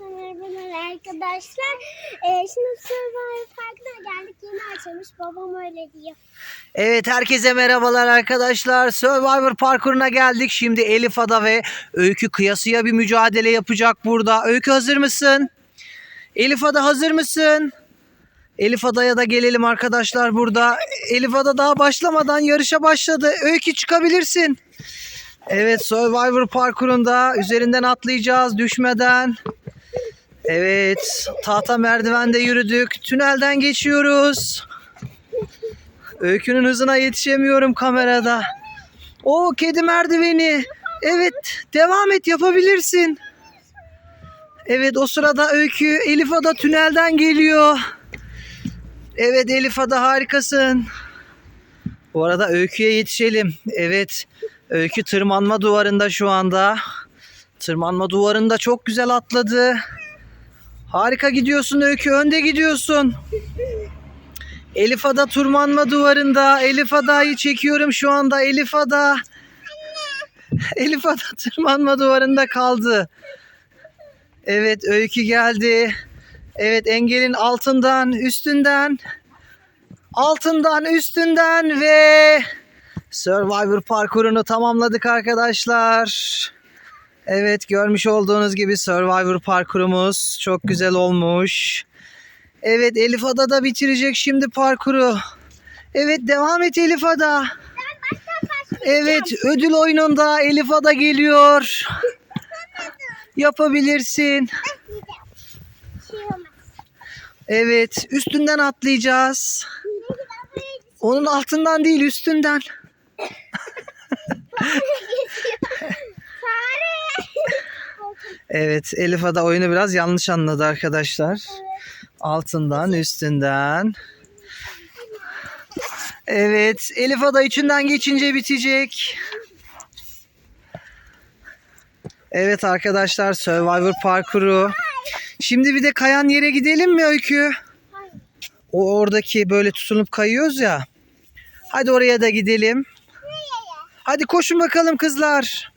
Merhabalar arkadaşlar. Ee, şimdi Survivor Park'ına geldik. Yeni açılmış. Babam öyle diyor. Evet herkese merhabalar arkadaşlar. Survivor parkuruna geldik. Şimdi Elif Ada ve Öykü kıyasıya bir mücadele yapacak burada. Öykü hazır mısın? Elif Ada hazır mısın? Elif Ada'ya da gelelim arkadaşlar burada. Elif Ada daha başlamadan yarışa başladı. Öykü çıkabilirsin. Evet Survivor parkurunda üzerinden atlayacağız düşmeden. Evet tahta merdivende yürüdük. Tünelden geçiyoruz. Öykünün hızına yetişemiyorum kamerada. O kedi merdiveni. Evet devam et yapabilirsin. Evet o sırada Öykü Elif Ada tünelden geliyor. Evet Elif Ada harikasın. Bu arada Öykü'ye yetişelim. Evet Öykü tırmanma duvarında şu anda. Tırmanma duvarında çok güzel atladı. Harika gidiyorsun Öykü önde gidiyorsun. Elif Ada tırmanma duvarında. Elif Ada'yı çekiyorum şu anda. Elif Ada. Elif Ada tırmanma duvarında kaldı. Evet Öykü geldi. Evet engelin altından, üstünden. Altından, üstünden ve Survivor parkurunu tamamladık arkadaşlar. Evet görmüş olduğunuz gibi Survivor parkurumuz çok güzel olmuş. Evet Elif Ada da bitirecek şimdi parkuru. Evet devam et Elif Ada. Evet ödül oyununda Elif Ada geliyor. Yapabilirsin. Evet üstünden atlayacağız. Onun altından değil üstünden. Evet Elif Ada oyunu biraz yanlış anladı arkadaşlar. Altından üstünden. Evet Elif Ada içinden geçince bitecek. Evet arkadaşlar Survivor parkuru. Şimdi bir de kayan yere gidelim mi Öykü? O oradaki böyle tutunup kayıyoruz ya. Hadi oraya da gidelim. Hadi koşun bakalım kızlar.